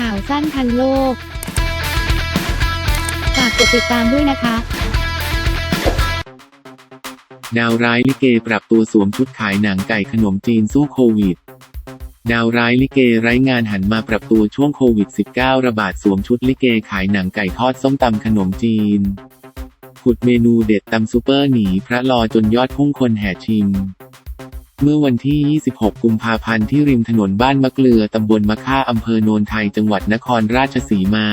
ข่าวสั้นทันโลก ฝากกดติดตามด้วยนะคะ ดาวร้ายลิเกปรับตัวสวมชุดขายหนังไก่ขนมจีนสู้โควิด ดาวร้ายลิเกไร้งานหันมาปรับตัวช่วงโควิด -19 ระบาดสวมชุดลิเกขายหนังไก่ทอดส้มตำขนมจีน ขุดเมนูเด็ดตำซูเปอร์หนีพระลอจนยอดพุ่งคนแห่ชิม เมื่อวันที่ 26 กุมภาพันธ์ที่ริมถนนบ้านมะเกลือตำบลมะค่าอำเภอโนนไทยจังหวัดนครราชสีมา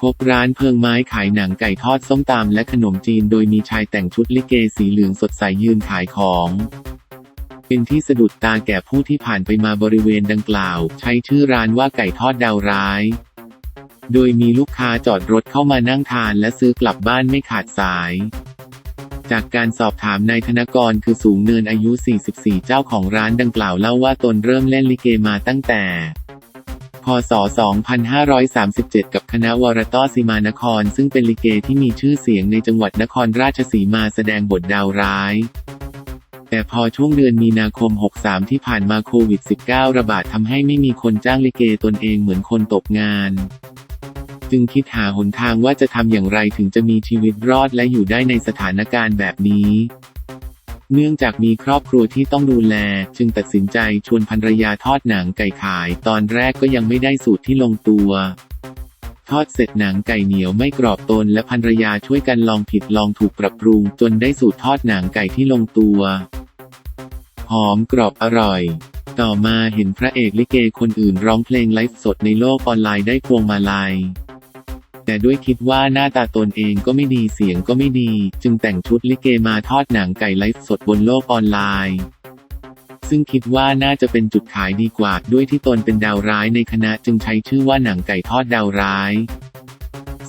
พบร้านเพิงไม้ขายหนังไก่ทอดส้มตำและขนมจีนโดยมีชายแต่งชุดลิเกสีเหลืองสดใสยืนขายของเป็นที่สะดุดตาแก่ผู้ที่ผ่านไปมาบริเวณดังกล่าว ใช้ชื่อร้านว่าไก่ทอดดาวร้าย โดยมีลูกค้าจอดรถเข้ามานั่งทานและซื้อกลับบ้านไม่ขาดสาย จากการสอบถามนายธนกรคือสูงเนินอายุ 44 เจ้าของร้านดังกล่าวเล่าว่าตนเริ่มเล่นลิเกมาตั้งแต่ พศ 2537 กับคณะวรต้อสีมานคร ซึ่งเป็นลิเกที่มีชื่อเสียงในจังหวัดนครราชสีมาแสดงบทดาวร้ายแต่พอช่วงเดือนมีนาคม 63 ที่ผ่านมาโควิด -19 ระบาดทำให้ไม่มีคนจ้างลิเกตนเองเหมือนคนตกงาน จึงคิดหาหนทางว่าจะทำอย่างไรถึงจะมีชีวิตรอดและอยู่ได้ในสถานการณ์แบบนี้ เนื่องจากมีครอบครัวที่ต้องดูแล จึงตัดสินใจชวนภรรยาทอดหนังไก่ขาย ตอนแรกก็ยังไม่ได้สูตรที่ลงตัวทอดเสร็จหนังไก่เหนียวไม่กรอบตนและภรรยาช่วยกันลองผิดลองถูกปรับปรุง จนได้สูตรทอดหนังไก่ที่ลงตัว หอมกรอบอร่อย ต่อมาเห็นพระเอกลิเกคนอื่นร้องเพลงไลฟ์สดในโลกออนไลน์ได้พวงมาลัย แต่ด้วยคิดว่าหน้าตาตนเองก็ไม่ดีเสียงก็ไม่ดี จึงแต่งชุดลิเกมาทอดหนังไก่ไลฟ์สดบนโลกออนไลน์ ซึ่งคิดว่าน่าจะเป็นจุดขายดีกว่า ด้วยที่ตนเป็นดาวร้ายในคณะจึงใช้ชื่อว่าหนังไก่ทอดดาวร้าย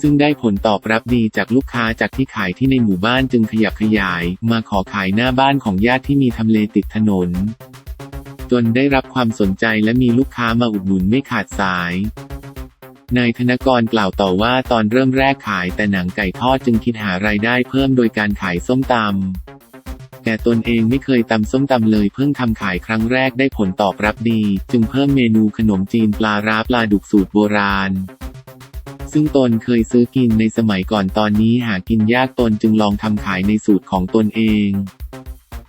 ซึ่งได้ผลตอบรับดีจากลูกค้าจากที่ขายที่ในหมู่บ้านจึงขยับขยาย มาขอขายหน้าบ้านของญาติที่มีทำเลติดถนน จนได้รับความสนใจและมีลูกค้ามาอุดหนุนไม่ขาดสาย นายธนกรกล่าวต่อว่าตอนเริ่มแรกขายแต่หนังไก่ทอดจึงคิดหารายได้เพิ่มโดยการขายส้มตำ แต่ตนเองไม่เคยตำส้มตำเลยเพิ่งทำขายครั้งแรกได้ผลตอบรับดี จึงเพิ่มเมนูขนมจีนปลาร้าปลาดุกสูตรโบราณ ซึ่งตนเคยซื้อกินในสมัยก่อนตอนนี้หากินยากตนจึงลองทำขายในสูตรของตนเอง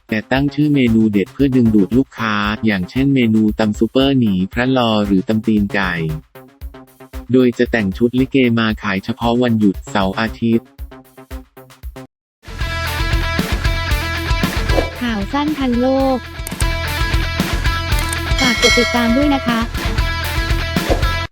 แต่ตั้งชื่อเมนูเด็ดเพื่อดึงดูดลูกค้า อย่างเช่นเมนูตำซูเปอร์หนีพระลอหรือตำตีนไก่ โดยจะแต่งชุดลิเกมาขายเฉพาะวันหยุดเสาร์อาทิตย์ ข่าวสั้นทันโลก ฝากกดติดตามด้วยนะคะ